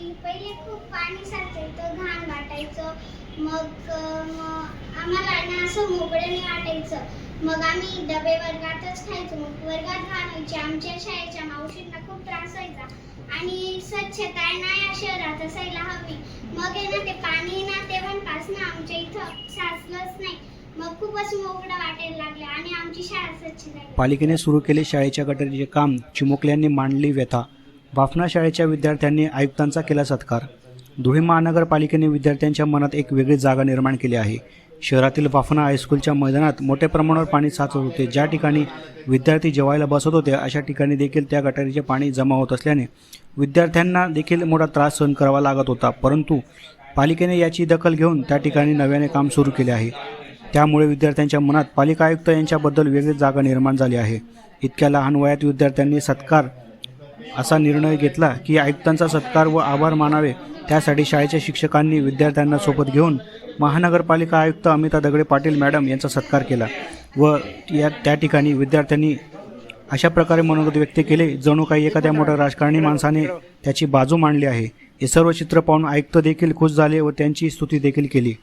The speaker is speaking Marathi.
की पहिले खूप पाणी साचायचं घाण वाटायचं. मग आम्हाला ना असं मोकळं वाटायचं. मग आम्ही डबे वर्गातच खायचो. मग वर्गात घाण व्हायची. आमच्या शाळेच्या मावशींना खूप त्रास व्हायचा. आणि स्वच्छता आहे ना या शहरात असायला हवी. मग आहे ना ते पाणी ना तेव्हापासून आमच्या इथं साचलंच नाही. मग खूपच मोकळं वाटायला लागलं आणि आमची शाळा स्वच्छ झाली. पालिकेने सुरू केले शाळेच्या गटारीचे काम. चिमुकल्यांनी मांडली व्यथा. वाफना शाळेच्या विद्यार्थ्यांनी आयुक्तांचा केला सत्कार. धुळे महानगरपालिकेने विद्यार्थ्यांच्या मनात एक वेगळी जागा निर्माण केली आहे. शहरातील वाफना हायस्कूलच्या मैदानात मोठ्या प्रमाणावर पाणी साचत होते. ज्या ठिकाणी विद्यार्थी जेवायला बसत होते अशा ठिकाणी देखील त्या गटारीचे पाणी जमा होत असल्याने विद्यार्थ्यांना देखील मोठा त्रास सहन करावा लागत होता. परंतु पालिकेने याची दखल घेऊन त्या ठिकाणी नव्याने काम सुरू केले आहे. त्यामुळे विद्यार्थ्यांच्या मनात पालिका आयुक्त यांच्याबद्दल वेगळी जागा निर्माण झाली आहे. इतक्या लहान वयात विद्यार्थ्यांनी सत्कार असा निर्णय घेतला की आयुक्तांचा सत्कार व आभार मानावे त्यासाठी शाळेच्या शिक्षकांनी विद्यार्थ्यांना सोबत घेऊन महानगरपालिका आयुक्त अमिता दगडे पाटील मॅडम यांचा सत्कार केला व या त्या ठिकाणी विद्यार्थ्यांनी अशा प्रकारे मनोगत व्यक्त केले जणू काही एखाद्या मोठ्या राजकारणी माणसाने त्याची बाजू मांडली आहे. हे सर्व चित्र पाहून आयुक्त देखील खुश झाले व त्यांची स्तुती देखील केली.